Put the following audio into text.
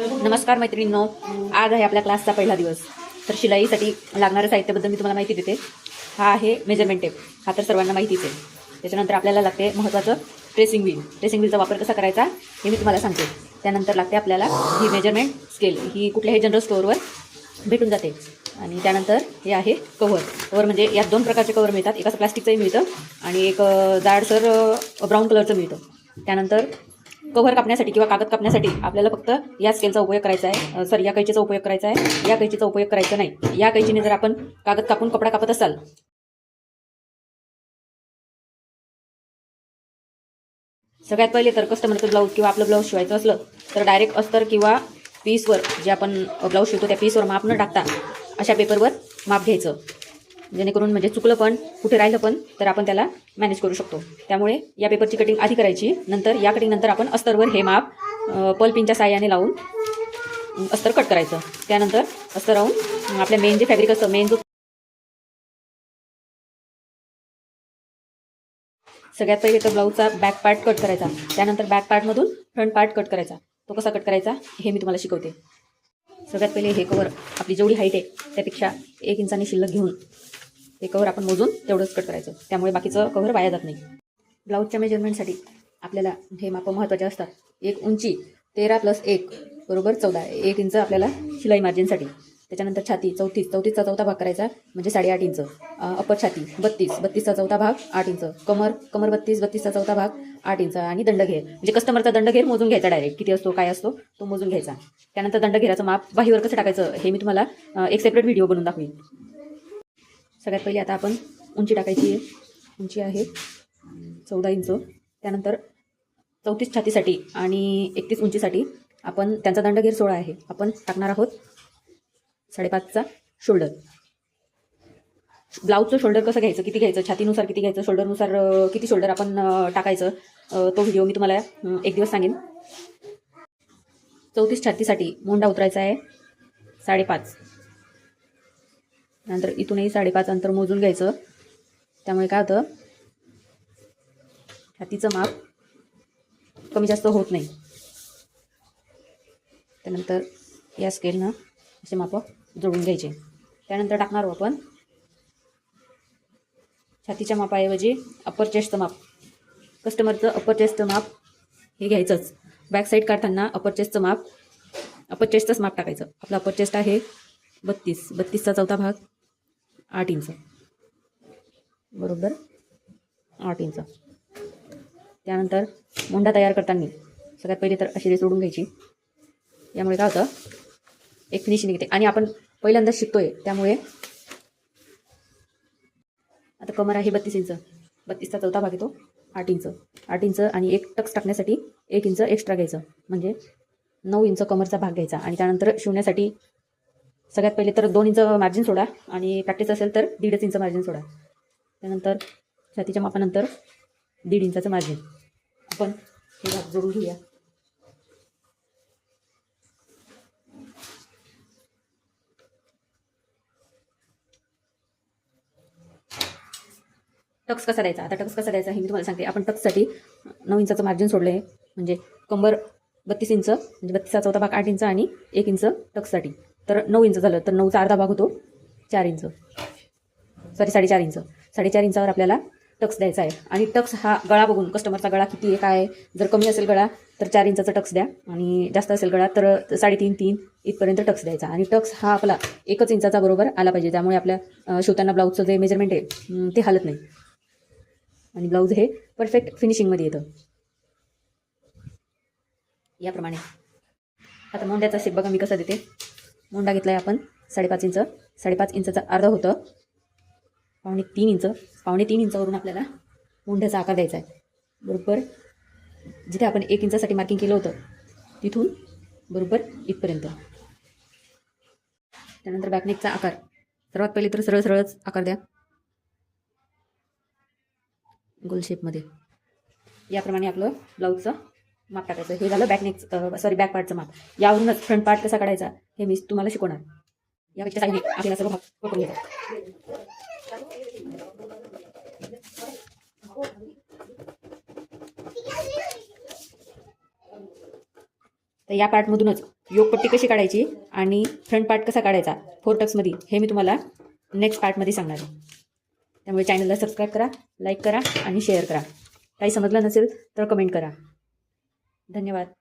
नमस्कार मैत्रिणींनो आज आहे आपल्या क्लासचा पहिला दिवस. तर शिलाईसाठी लागणाऱ्या साहित्याबद्दल मी तुम्हाला माहिती देते. हा आहे मेजरमेंट टेप हा तर सर्वांना माहितीच आहे. त्याच्यानंतर आपल्याला लागते महत्त्वाचं ट्रेसिंग व्हील ट्रेसिंग व्हीलचा वापर कसा करायचा हे मी तुम्हाला सांगते. त्यानंतर लागते आपल्याला ही मेजरमेंट स्केल ही कुठल्याही जनरल स्टोअरवर भेटून जाते. आणि त्यानंतर हे आहे कव्हर कव्हर म्हणजे यात दोन प्रकारचे कव्हर मिळतात. एक असं प्लास्टिकचंही मिळतं आणि एक जाडसर ब्राऊन कलरचं मिळतं. त्यानंतर कव्हर कापण्यासाठी किंवा कागद कापण्यासाठी आपल्याला फक्त या स्केलचा उपयोग करायचा आहे. सॉरी या कैचीचा उपयोग करायचा आहे. या कैचीचा उपयोग करायचा नाही. या कैचीने जर आपण कागद कापून कपडा कापत असाल. सगळ्यात पहिले तर कस्टमरचं ब्लाऊज किंवा आपलं ब्लाऊज शिवायचं असलं तर डायरेक्ट अस्तर किंवा पीसवर जे आपण ब्लाऊज शिवतो त्या पीसवर माप न टाकता अशा पेपरवर माप घ्यायचं. जेणेकरून म्हणजे चुकलं पण कुठे राहिलं पण तर आपण त्याला मॅनेज करू शकतो. त्यामुळे या पेपरची कटिंग आधी करायची नंतर या कटिंगनंतर आपण अस्तरवर हे माप अ, पलपिनच्या साह्याने लावून अस्तर कट करायचं. त्यानंतर अस्तर राहून आपल्या मेन जे फॅब्रिक असतं मेन जो सगळ्यात पहिले तर ब्लाऊजचा बॅक पार्ट कट करायचा. त्यानंतर बॅक पार्टमधून फ्रंट पार्ट कट करायचा. तो कसा कट करायचा हे मी तुम्हाला शिकवते. सगळ्यात पहिले हे कवर आपली जेवढी हाईट आहे त्यापेक्षा एक इंचाने शिल्लक घेऊन हे कवर आपण मोजून तेवढंच कट करायचं. त्यामुळे बाकीचं कवर वाया जात नाही. ब्लाऊजच्या मेजरमेंटसाठी आपल्याला हे मापं महत्त्वाचे असतात. एक उंची तेरा प्लस एक बरोबर चौदा. एक इंच आपल्याला शिलाई मार्जिनसाठी त्याच्यानंतर छाती चौतीस. चौतीसचा चौथा भाग करायचा म्हणजे साडेआठ इंच. अप्पर छाती बत्तीस. बत्तीसचा चौथा भाग आठ इंच. कमर कमर बत्तीस बत्तीसचा चौथा भाग आठ इंच आणि दंडघेर. म्हणजे कस्टमरचा दंडघेर मोजून घ्यायचा डायरेक्ट किती असतो काय असतो तो मोजून घ्यायचा. त्यानंतर दंडघेराचं माप बाहीवर कसं टाकायचं. हे मी तुम्हाला एक सेपरेट व्हिडिओ बनवून दाखवीन. सगळ्यात पहिले आता आपण उंची टाकायची आहे. उंची आहे चौदा इंच. त्यानंतर चौतीस छातीसाठी आणि एकतीस उंचीसाठी आपण त्यांचा दंडगीर सोळा आहे. आपण टाकणार आहोत साडेपाचचा शोल्डर. ब्लाऊजचं शोल्डर कसं घ्यायचं? किती घ्यायचं? छातीनुसार किती घ्यायचं? शोल्डरनुसार किती शोल्डर आपण टाकायचं? तो व्हिडिओ मी तुम्हाला एक दिवस सांगेन. चौतीस छातीसाठी मोंडा उतरायचा आहे साडेपाच. नंतर इथूनही साडेपाच अंतर मोजून घ्यायचं. त्यामुळे काय होतं? छातीचं माप कमी जास्त होत नाही. त्यानंतर या स्केलनं असे माप जोडून घ्यायचे. त्यानंतर टाकणार आहोत आपण. छातीच्या मापाऐवजी अप्पर चेस्टचं माप. कस्टमरचं अप्पर चेस्टचं माप हे घ्यायचंच. बॅक साईड काढताना अप्पर चेस्टचं माप अप्पर चेस्टचंच माप टाकायचं. आपलं अप्पर चेस्ट आहे बत्तीस. बत्तीसचा चौथा भाग. आठ इंच. बरोबर? आठ इंच. त्यानंतर मोंढा तयार करताना सगळ्यात पहिले तर अशी रेस सोडून घ्यायची. यामुळे काय होतं? एक फिनिशिंग येते आणि आपण पहिल्यांदाच शिकतोय. त्यामुळे आता कमर आहे बत्तीस इंच. बत्तीसचा चौथा भाग येतो. आठ इंच. आठ इंच आणि एक टक्स टाकण्यासाठी एक इंच एक्स्ट्रा घ्यायचं. म्हणजे नऊ इंच कमरचा भाग घ्यायचा. आणि त्यानंतर शिवण्यासाठी सगळ्यात पहिले तर दोन इंच मार्जिन सोडा आणि प्रॅक्टिस असेल तर दीडच इंच मार्जिन सोडा. त्यानंतर छातीच्या मापानंतर दीड इंचाचं मार्जिन आपण हे भाग जोडून घेऊया. टक्स कसा द्यायचा? आता टक्स कसा द्यायचा हे मी तुम्हाला सांगते. आपण टक्ससाठी नऊ इंचाचं मार्जिन सोडलं आहे म्हणजे कंबर बत्तीस इंच म्हणजे बत्तीसचा चौथा भाग आठ इंच आणि एक इंच टक्ससाठी. तर नऊ इंच झालं तर नऊचा अर्धा भाग होतो. चार इंच. सॉरी साडेचार इंच. साडेचार इंचावर आपल्याला टक्स द्यायचा आहे. आणि टक्स हा गळा बघून कस्टमरचा गळा किती आहे काय आहे? जर कमी असेल गळा तर चार इंचाचा टक्स द्या. आणि जास्त असेल गळा तर साडेतीन तीन इथपर्यंत टक्स द्यायचा. आणि टक्स हा आपला एकच इंचाचा बरोबर आला पाहिजे. त्यामुळे आपल्या शिवताना ब्लाऊजचं जे मेजरमेंट आहे ते हालत नाही. आणि ब्लाऊज हे परफेक्ट फिनिशिंगमध्ये येतं. याप्रमाणे. आता मोंड्याचा सेप बघा मी कसा देते. मुंडा घेतला आहे आपण. साडेपाच इंच. साडेपाच इंचाचं अर्धं होतं. पावणे तीन इंच. पावणे तीन इंचावरून आपल्याला मुंड्याचा आकार द्यायचा आहे. बरोबर? जिथे आपण एक इंचासाठी मार्किंग केलं होतं तिथून बरोबर इथपर्यंत. त्यानंतर बॅकनेकचा आकार. सर्वात पहिले तर सरळ सरळच आकार द्या. गोल शेपमध्ये याप्रमाणे आपलं ब्लाऊजचं माप टाकायचं. हे झालं बॅक नेक सॉरी बॅक पार्टचं माप. यावरूनच फ्रंट पार्ट कसा काढायचा हे मी तुम्हाला शिकवणार. यापेक्षा काही आपल्याला सर्व भाग पकडून घ्यायचा. तर या पार्टमधूनच योगपट्टी कशी काढायची आणि फ्रंट पार्ट कसा काढायचा फोर टक्समध्ये हे मी तुम्हाला नेक्स्ट पार्टमध्ये सांगणार आहे. त्यामुळे चॅनलला सबस्क्राईब करा लाईक करा आणि शेअर करा. काही समजलं नसेल तर कमेंट करा. धन्यवाद.